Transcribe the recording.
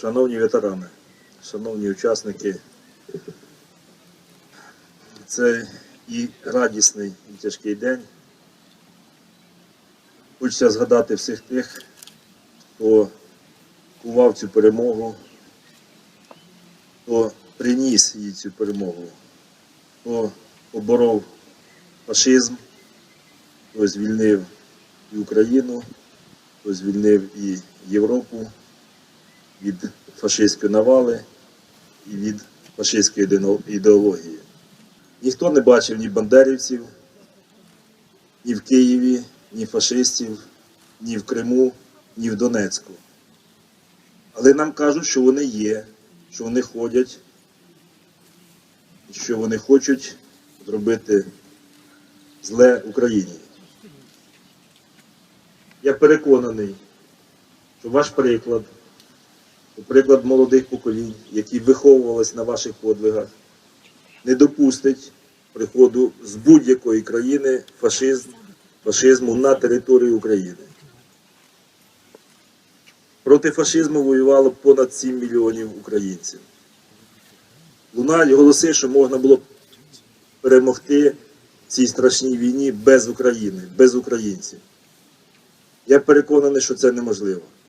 Шановні ветерани, шановні учасники, це і радісний, і тяжкий день. Хочеться згадати всіх тих, хто кував цю перемогу, хто приніс їй цю перемогу, хто оборов фашизм, хто звільнив і Україну, хто звільнив і Європу від фашистської навали і від фашистської ідеології. Ніхто не бачив ні бандерівців, ні в Києві, ні фашистів, ні в Криму, ні в Донецьку. Але нам кажуть, що вони є, що вони ходять, що вони хочуть зробити зле Україні. Я переконаний, що ваш приклад, приклад молодих поколінь, які виховувалися на ваших подвигах, не допустить приходу з будь-якої країни фашизм, фашизму на територію України. Проти фашизму воювало понад 7 мільйонів українців. Лунають голоси, що можна було перемогти цій страшній війні без України, без українців. Я переконаний, що це неможливо.